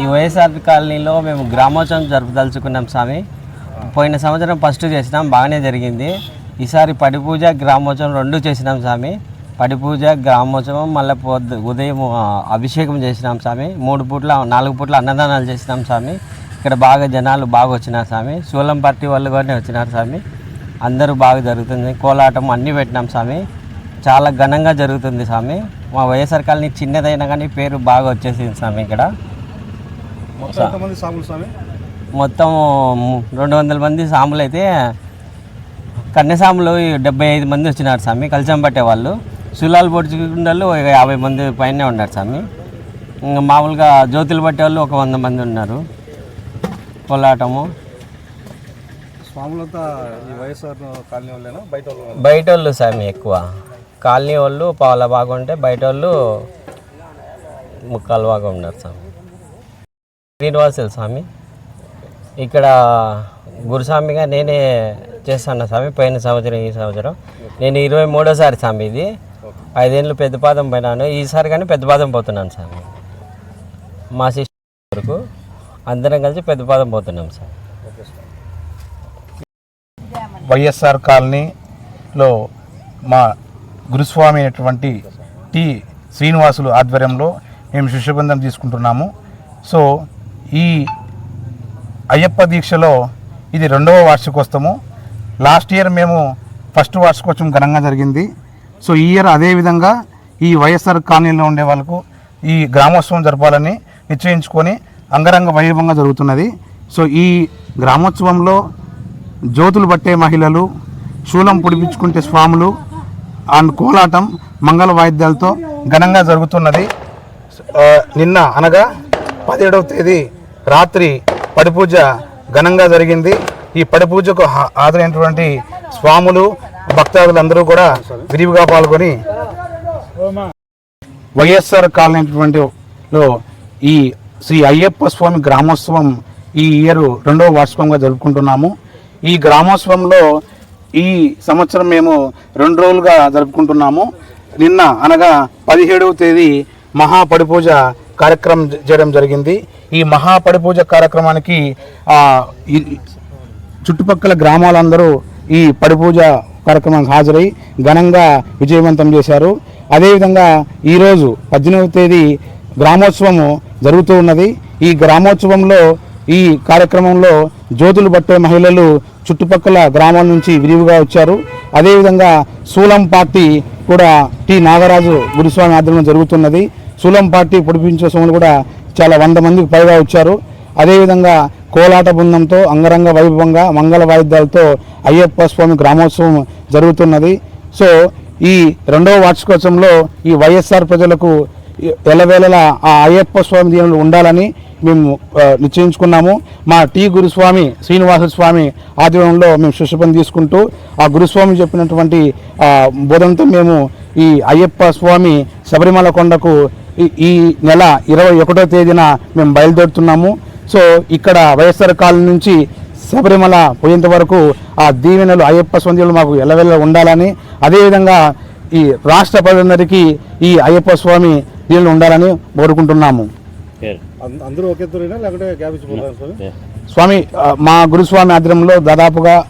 ఈ వైఎస్ఆర్ కాలనీలో మేము గ్రామోత్సవం జరుపుదలుచుకున్నాం స్వామి. పోయిన సంవత్సరం ఫస్ట్ చేసినాం బాగానే జరిగింది. ఈసారి పడి పూజ గ్రామోత్సవం రెండు చేసినాం స్వామి. పడి పూజ గ్రామోత్సవం మళ్ళీ పొద్దు ఉదయం అభిషేకం చేసినాం స్వామి. మూడు పూట్ల నాలుగు పూట్ల అన్నదానాలు చేసినాం స్వామి. ఇక్కడ బాగా జనాలు బాగా వచ్చినారు స్వామి. సూలం పార్టీ వాళ్ళు కూడా వచ్చినారు స్వామి. అందరూ బాగా జరుగుతుంది. కోలాటం అన్నీ పెట్టినాం స్వామి. చాలా ఘనంగా జరుగుతుంది స్వామి. మా వైఎస్ఆర్ కాలనీ చిన్నదైనా కానీ పేరు బాగా వచ్చేసింది స్వామి ఇక్కడ. మొత్తం రెండు వందల మంది సాములు అయితే కన్యసాములు డెబ్బై ఐదు మంది వచ్చినారు స్వామి కలిసం పట్టే వాళ్ళు. సులాలు పొడుచుకుండలు ఒక యాభై మంది పైనే ఉన్నారు స్వామి. ఇంకా మామూలుగా జ్యోతులు పట్టే వాళ్ళు ఒక వంద మంది ఉన్నారు. కోలాటము. స్వాములంతా వైఎస్ఆర్ కాలనీ బయట వాళ్ళు స్వామి ఎక్కువ. కాలనీ వాళ్ళు పావుల బాగా ఉంటే బయట వాళ్ళు ముక్కాలు బాగా ఉన్నారు స్వామి శ్రీనివాసులు స్వామి. ఇక్కడ గురుస్వామిగా నేనే చేస్తాను స్వామి పోయిన సంవత్సరం ఈ సంవత్సరం. నేను ఇరవై మూడోసారి స్వామి ఇది. ఐదేళ్ళు పెద్దపాదం పోయినాను ఈసారి కానీ పెద్దపాదం పోతున్నాను స్వామి. మా సిస్టర్ వరకు అందరం కలిసి పెద్దపాదం పోతున్నాం సార్. వైఎస్ఆర్ కాలనీలో మా గురుస్వామి అయినటువంటి టి శ్రీనివాసులు ఆధ్వర్యంలో మేము శిష్యబృందం తీసుకుంటున్నాము. సో ఈ అయ్యప్ప దీక్షలో ఇది రెండవ వార్షికోత్సవము. లాస్ట్ ఇయర్ మేము ఫస్ట్ వార్షికోత్సవం ఘనంగా జరిగింది. సో ఈ ఇయర్ అదేవిధంగా ఈ వైఎస్ఆర్ కాలనీలో ఉండే వాళ్ళకు ఈ గ్రామోత్సవం జరపాలని నిశ్చయించుకొని అంగరంగ వైభవంగా జరుగుతున్నది. సో ఈ గ్రామోత్సవంలో జ్యోతులు పట్టే మహిళలు శూలం పొడిపించుకుంటే స్వాములు అండ్ కోలాటం మంగళ వాయిద్యాలతో ఘనంగా జరుగుతున్నది. నిన్న అనగా పదిహేడవ తేదీ రాత్రి పడిపూజ ఘనంగా జరిగింది. ఈ పడిపూజకు హా- హాజరైనటువంటి స్వాములు భక్తాదులందరూ కూడా విరివిగా పాల్గొని వైఎస్ఆర్ కాలనీ లో ఈ శ్రీ అయ్యప్ప స్వామి గ్రామోత్సవం ఈ ఇయర్ రెండవ వార్షికంగా జరుపుకుంటున్నాము. ఈ గ్రామోత్సవంలో ఈ సంవత్సరం మేము రెండు రోజులుగా జరుపుకుంటున్నాము. నిన్న అనగా పదిహేడవ తేదీ మహాపడిపూజ కార్యక్రమం చేయడం జరిగింది. ఈ మహాపడిపూజ కార్యక్రమానికి చుట్టుపక్కల గ్రామాలందరూ ఈ పడిపూజ కార్యక్రమానికి హాజరై ఘనంగా విజయవంతం చేశారు. అదేవిధంగా ఈరోజు పద్దెనిమిదవ తేదీ గ్రామోత్సవము జరుగుతూ ఉన్నది. ఈ గ్రామోత్సవంలో ఈ కార్యక్రమంలో జ్యోతులు పట్టే మహిళలు చుట్టుపక్కల గ్రామాల నుంచి విరివిగా వచ్చారు. అదేవిధంగా సూలం పార్టీ కూడా టి నాగరాజు గురుస్వామి ఆధ్వర్యంలో జరుగుతున్నది. సూలం పార్టీ పొడిపించే సోములు కూడా చాలా వంద మందికి పైగా వచ్చారు. అదేవిధంగా కోలాట బృందంతో అంగరంగ వైభవంగా మంగళ వాయిద్యాలతో అయ్యప్ప స్వామి గ్రామోత్సవం జరుగుతున్నది. సో ఈ రెండవ వార్షికోత్సవంలో ఈ వైఎస్ఆర్ ప్రజలకు ఎలవేళలా ఆ అయ్యప్ప స్వామి దీనులు ఉండాలని మేము నిశ్చయించుకున్నాము. మా టి గురుస్వామి శ్రీనివాస స్వామి ఆధ్వర్యంలో మేము శిష్యపని తీసుకుంటూ ఆ గురుస్వామి చెప్పినటువంటి బోధనతో మేము ఈ అయ్యప్ప స్వామి శబరిమల కొండకు ఈ- ఈ నెల ఇరవై ఒకటో తేదీన మేము బయలుదేరుతున్నాము. సో ఇక్కడ వైఎస్ఆర్ కాలం నుంచి శబరిమల పోయేంత వరకు ఆ దీవెనలు అయ్యప్ప స్వామిలు మాకు ఎల్లవెల్ల ఉండాలని అదేవిధంగా ఈ రాష్ట్ర ప్రజలందరికీ ఈ అయ్యప్ప స్వామి దీవెనలు ఉండాలని కోరుకుంటున్నాము. అంద- అందరూ ఒకే లేకుంటే స్వామి? మా గురుస్వామి ఆధ్వర్యంలో దాదాపుగా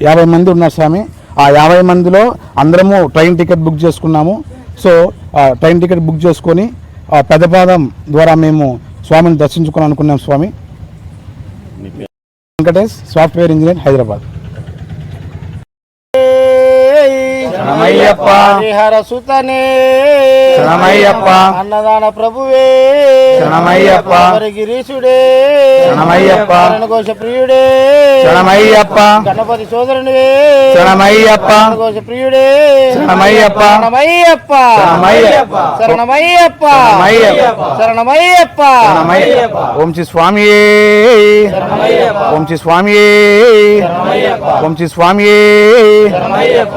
యాభై మంది ఉన్నారు స్వామి. ఆ యాభై మందిలో అందరము ట్రైన్ టికెట్ బుక్ చేసుకున్నాము. సో ట్రైన్ టికెట్ బుక్ చేసుకొని ఆ, పెద్దపాదం ద్వారా మేము స్వామిని దర్శించుకోవాలనుకున్నాం అనుకున్నాం స్వామి వెంకటేష్ సాఫ్ట్వేర్ ఇంజనీర్ హైదరాబాద్. శరణమయ్యప్ప హరిహర సుతనే. శరణమయ్యప్ప అన్నదాన ప్రభువే. శరణమయ్యప్ప గిరీశుడే. శరణమయ్యప్ప ఘోష ప్రియుడే. శరణమయ్యప్ప గణపతి సోదరునివే. శరణమయ్యప్ప ఘోష ప్రియుడే. శరణమయ్యప్ప. శరణమయ్యప్ప శరణమయ్యప్ప. శరణమయ్యప్ప శరణమయ్యప్ప. శరణమయ్యప్ప ఓం శ్రీ స్వామి ఓం శ్రీ స్వామి ఓం శ్రీ స్వామి శరణమయ్యప్ప.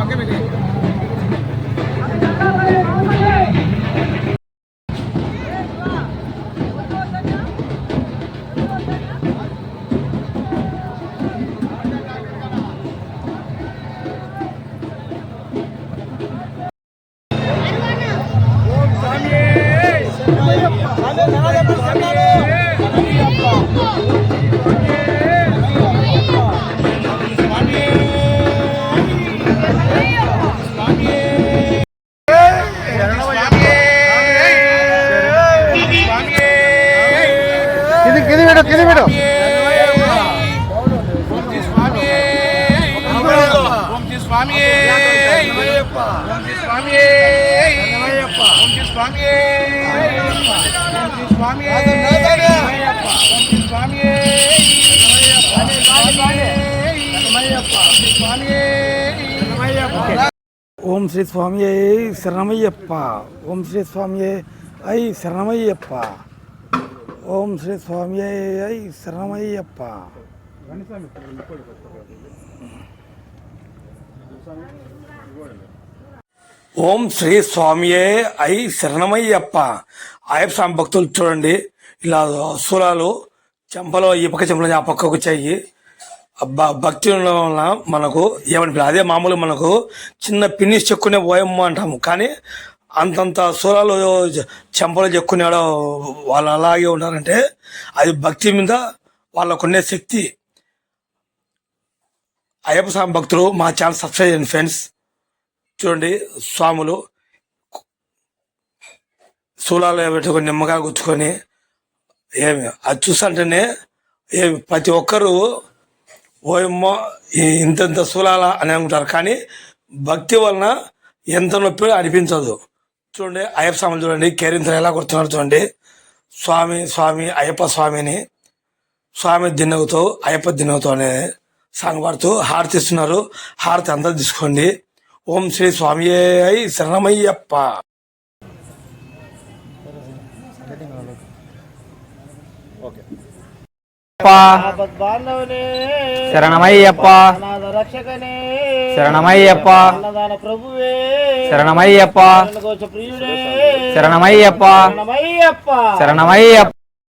பக்கம் ఓం శ్రీ స్వామి శరణమయ్యప్ప ఓం శ్రీ స్వామి ఐ శరణమయ్యప్ప ఓం శ్రీ స్వామి ఐ శరణమయ్యప్ప ఓం శ్రీ స్వామియే ఐ శరణమయ్యప్ప. అయ్యప్ప స్వామి భక్తులు చూడండి. ఇలా సూలాలు చెంపలో ఈ పక్క చెంపలో ఆ పక్కకు వచ్చాయి భక్తి ఉండడం వలన మనకు ఏమని అదే మామూలు మనకు చిన్న పిన్ని చెక్కునే పోయమ్మ అంటాము. కానీ అంతంత సూరాలు చెంపలు చెక్కునేవాడు వాళ్ళు అలాగే ఉన్నారంటే అది భక్తి మీద వాళ్ళకున్నే శక్తి. అయ్యప్ప స్వామి భక్తులు మా ఛానల్ సబ్స్క్రైబ్ చేయండి ఫ్రెండ్స్. చూడండి స్వాములు శూలాలు పెట్టుకొని నిమ్మకాయ గుచ్చుకొని ఏమి అది చూస్తుంటేనే ఏమి ప్రతి ఒక్కరూ ఓయమ్మో ఈ- ఇంతంత శూలాల అని అనుకుంటారు. కానీ భక్తి వలన ఎంత నొప్పి అనిపించదు. చూడండి అయ్యప్ప స్వామిని చూడండి కేరింతలు ఎలా కొడుతున్నారు చూడండి. స్వామి స్వామి అయ్యప్ప స్వామిని స్వామి దినగుతో అయ్యప్ప దినగుతో అనేది సాంగ్ పాడుతూ హారతి ఇస్తున్నారు. హారతి అందరు తీసుకోండి. ఓం శ్రీ స్వామి అయి శరణమయ్యప్ప. శరణమయ్యప్ప. శరణమయ్యప్ప. శరణమయ్యప్ప. శరణమయ్యప్ప. శరణమయ్యప్ప.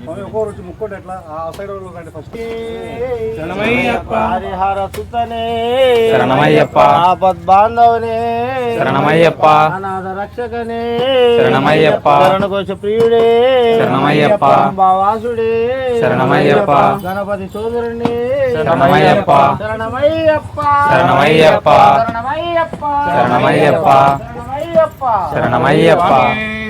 శరణమయ్యప్ప శరణమయ్యప్ప శరణమయ్యప్ప స్వామి ఒక్కో రోజు ముక్కోండి ఎట్లా ఆ సైడ్ వాళ్ళు రండి ఫస్ట్ హరిహర సుతనే శరణమయ్యప్ప ఆపద్ బాంధవనే శరణమయ్యప్ప అనాథ రక్షకనే శరణమయ్యప్ప శరణకోశ ప్రియుడే శరణమయ్యప్ప అంబావాసుడే శరణమయ్యప్ప గణపతి సోదరుని శరణమయ్యప్ప శరణమయ్యప్ప శరణమయ్యప్ప శరణమయ్యప్ప శరణమయ్యప్ప శరణమయ్యప్ప శరణమయ్యప్ప